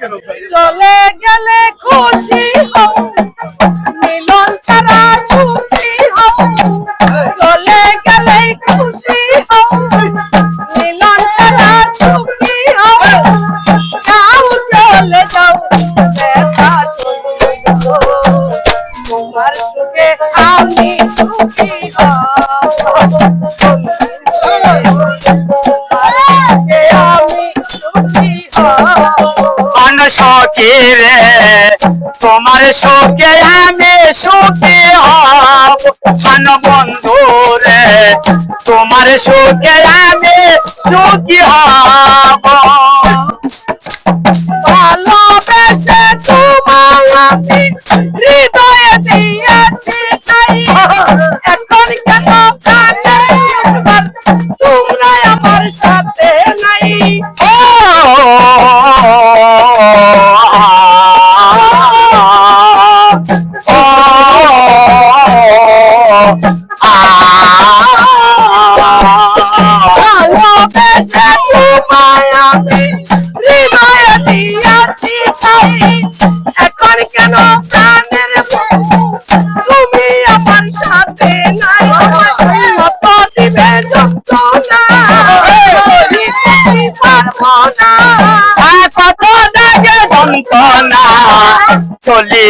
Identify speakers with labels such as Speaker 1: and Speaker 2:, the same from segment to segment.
Speaker 1: চলে গেলে খুশি হও।
Speaker 2: রে, তোমার শোকে আমি সুখী হব। বন্ধু রে, তোমার শোকে আমি সুখী হব।
Speaker 1: ভালোবেসে তোমার হৃদয় দিয়েছি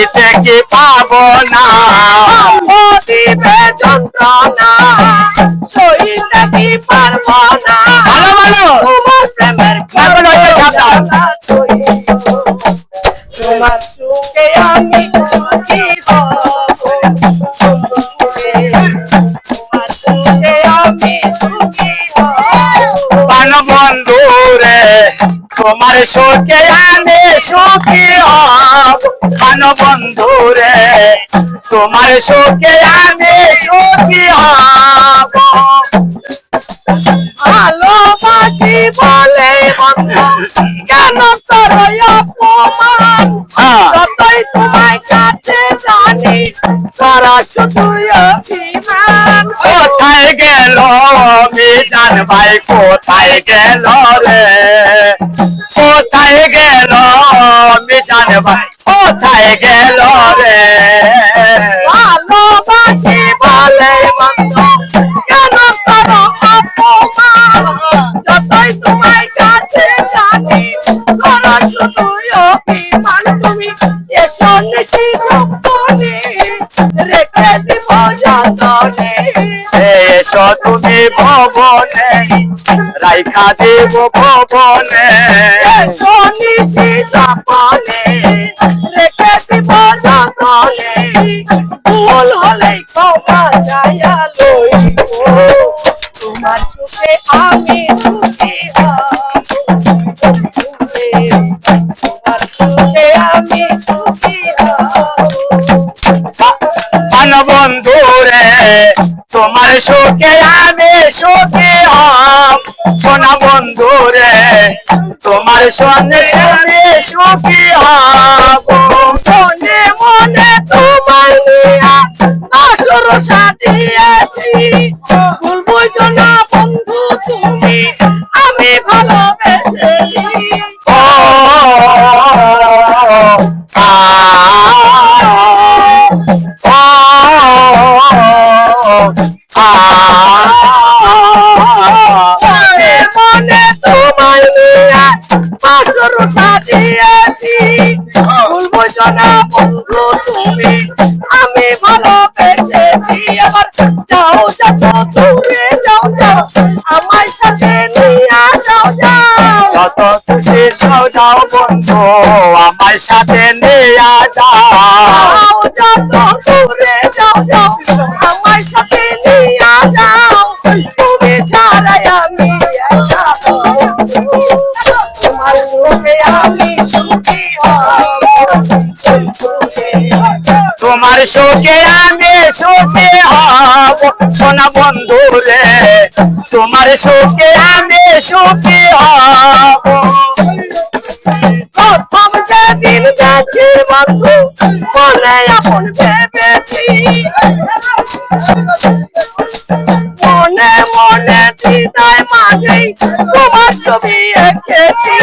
Speaker 2: চলিতে পাব না।
Speaker 1: দিবে যন্ত্রণা সইতে কি পারব না।
Speaker 2: ভালো ভালো।
Speaker 1: তোমার প্রেমের
Speaker 2: এখন হচ্ছে সাবধান।
Speaker 1: তোমার সুখে আমি সুখী হব তোমার সুখে আমি সুখী হব
Speaker 2: পান বন্ধু রে তোমার সুখে আমি সুখী হব।
Speaker 1: ভালোবাসি বলে কেন অপমান?
Speaker 2: হ্যাঁ।
Speaker 1: যতই তোমায় কাছে জানি তারা শুধু অভিমান।
Speaker 2: গেল মিজান ভাই, কোথায় গেল রে? কোথায় গেল মিজান ভাই, কোথায় গেল রে?
Speaker 1: ভালোবাসি বলে বন্ধু, কেন করো অপমান? যতই তোমায় কাছে জানি তারা শুধু অভিমান। তুমি এসো নিশি সপনে রেখে
Speaker 2: এসো তুমি ভবনে, রাইখা দেব ভবনে।
Speaker 1: এসো নিশি সপনে রেখে দিব যতনে ভুল তোমার সুখে আমি সুখে আমি সুখী
Speaker 2: সোনা বন্ধু রে, তোমার সঙ্গে আমি সুখী হব।
Speaker 1: মনে মনে তোমার আসর সাজিয়েছি। আসর সাজিয়েছি ভুল বুঝো না বন্ধু তুমি আমি ভালোবেসেছি। আবার যাও যত দূরে যাও যাও আমার সাথে নিয়া যাও যাও।
Speaker 2: যত খুশি যাও যাও বন্ধু আমার সাথে নিয়ে যাও।
Speaker 1: যাও দূরে যাও যাও আমার সাথে তোমার সুখে আমি সুখী হব।
Speaker 2: সোনা বন্ধু রে, তোমার সুখে আমি সুখী হব।
Speaker 1: প্রথম যেদিন গেছি বন্ধু মনে আপন ভেবেছি। মনে মনে হৃদয় মাঝে তোমার ছবি এঁকেছি।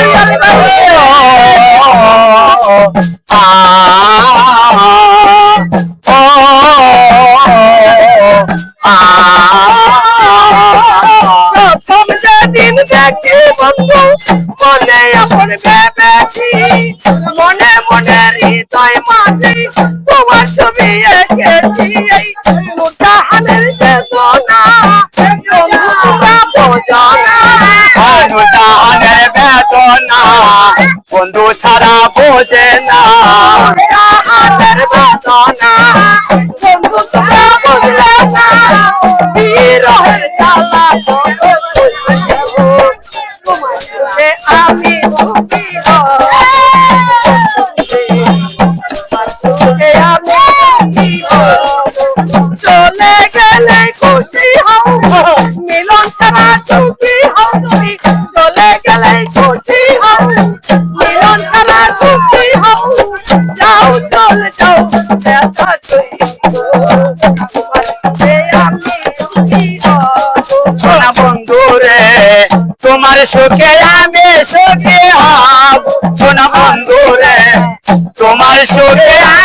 Speaker 1: ডাকে বন্ধু মনে আপন ভেবেছি মনে মনে হৃদয় মাঝে তোমার ছবি এঁকেছি। এই মোটা বেদনা না
Speaker 2: মোটা হানের বন্ধু ছাড়া বোঝে না।
Speaker 1: বন্ধু ছাড়া সুখী হব
Speaker 2: সোনা বন্ধু রে তোমার সুখে আমি সুখী হব। সোনা বন্ধু রে তোমার সুখে